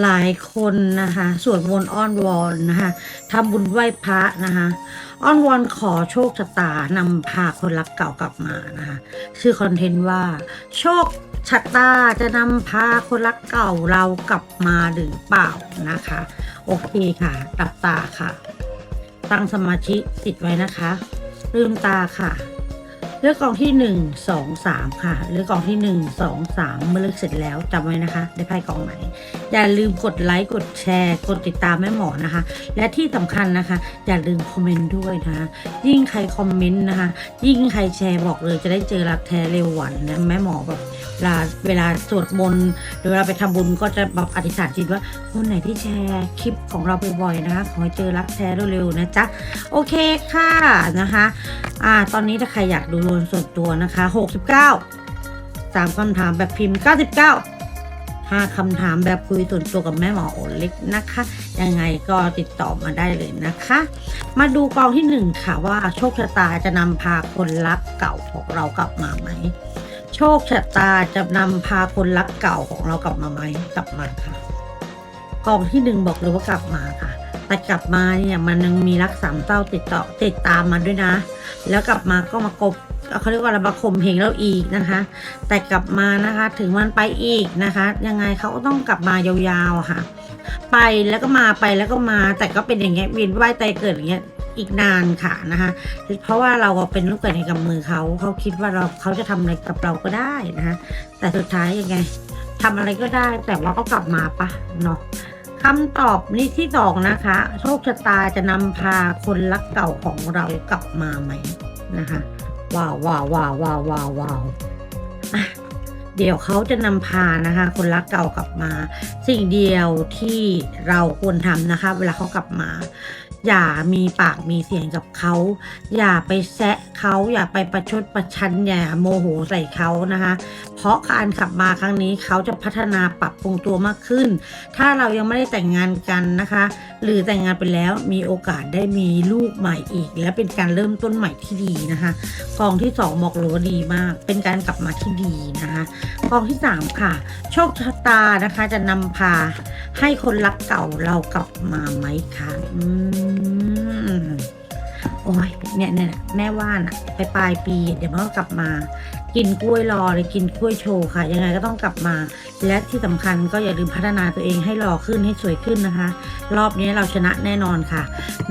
หลายคนนะคะสวดมนต์อ้อนวอนนะคะทำบุญไหว้พระนะคะอ้อนวอนขอโชคชะตานำพาคนรักเก่ากลับมานะคะชื่อคอนเทนต์ว่า โชคชะตาจะนำพาคนรักเก่าเรากลับมาหรือเปล่านะคะ โอเคค่ะตับตาค่ะ ตั้งสมาธิติดไว้นะคะ ลืมตาค่ะ เลือกกองที่หนึ่งสองสามค่ะ เลือกกองที่หนึ่งสองสามเมื่อเลือกเสร็จแล้วจำไว้นะคะ ได้ไพ่กองไหน อย่าลืมกดไลค์ กดแชร์ กดติดตามแม่หมอนะคะ และที่สำคัญนะคะ อย่าลืมคอมเมนต์ด้วยนะคะ ยิ่งใครคอมเมนต์นะคะ ยิ่งใครแชร์บอกเลยจะได้เจอรักแท้เร็ววันนะแม่หมอแบบเวลาเวลาสวดมนต์หรือเวลาไปทำบุญก็จะแบบอธิษฐานจิตว่าคนไหนที่แชร์คลิปของเราบ่อยๆนะคะ ขอให้เจอรักแท้เร็วๆนะจ๊ะ โอเคค่ะนะคะ อ่า ตอนนี้ถ้าใครอยากดูโดนส่วนตัวนะคะ 69สามคำถามแบบพิมพ์ 99ห้าคำถามแบบคุยส่วนตัวกับแม่หมอโอเล็กนะคะ ยังไงก็ติดต่อมาได้เลยนะคะ มาดูกองที่หนึ่งค่ะว่าโชคชะตาจะนำพาคนรักเก่าของเรากลับมาไหม โชคชะตาจะนำพาคนรักเก่าของเรากลับมาไหมกลับมาค่ะ กองที่หนึ่งบอกเลยว่ากลับมาค่ะ แต่กลับมาเนี่ยมันยังมีรักสามเศร้าติดต่อติดตามมาด้วยนะ แล้วกลับมาก็มากบเขาเรียกว่าอะไรมาข่มเหงเราอีกนะคะ แต่กลับมานะคะถึงมันไปอีกนะคะ ยังไงเขาก็ต้องกลับมายาวๆค่ะ ไปแล้วก็มาไปแล้วก็มาแต่ก็เป็นอย่างเงี้ยเวียนว่ายตายเกิดอย่างเงี้ยอีกนานค่ะนะคะ เพราะว่าเราเป็นลูกเกิดในกำมือเขาเขาคิดว่าเราเขาจะทำอะไรกับเราก็ได้นะคะแต่สุดท้ายยังไงทำอะไรก็ได้แต่ว่าก็กลับมาปะเนาะ คำตอบนี้ที่สองนะคะ โชคชะตาจะนำพาคนรักเก่าของเรากลับมาไหมนะคะว้าวว้าวว้าวว้าวว้าววาวอะ เดี๋ยวเขาจะนำพานะคะ คนรักเก่ากลับมา สิ่งเดียวที่เราควรทำนะคะ เวลาเขากลับมา อย่ามีปากมีเสียงกับเขา อย่าไปแซะเขาอย่าไปประชดประชันอย่าโมโหใส่เขานะคะ เพราะการขับมาครั้งนี้เขาจะพัฒนาปรับปรุงตัวมากขึ้น ถ้าเรายังไม่ได้แต่งงานกันนะคะ หรือแต่งงานไปแล้วมีโอกาสได้มีลูกใหม่อีก และเป็นการเริ่มต้นใหม่ที่ดีนะคะกองที่สองบอกเลยว่าดีมาก เป็นการกลับมาที่ดีนะคะกองที่สามค่ะ โชคชะตานะคะจะนำพาให้คนรักเก่าเรากลับมาไหมคะอืมโอ้ยเนี่ยเนี่ยแม่ว่าน่ะไปปลายปี เดี๋ยวมันก็กลับมา กินกล้วยรอเลยกินกล้วยโชว์ค่ะ ยังไงก็ต้องกลับมา และที่สำคัญก็อย่าลืมพัฒนาตัวเองให้หล่อขึ้นให้สวยขึ้นนะคะ รอบนี้เราชนะแน่นอนค่ะ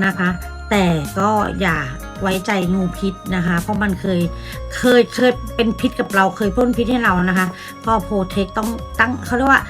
นะคะแต่ก็อย่าไว้ใจงูพิษนะคะ เพราะมันเคยเคยเคยเป็นพิษกับเราเคยพ่นพิษให้เรานะคะ ก็โปรเทคต้องตั้งเขาเรียกว่า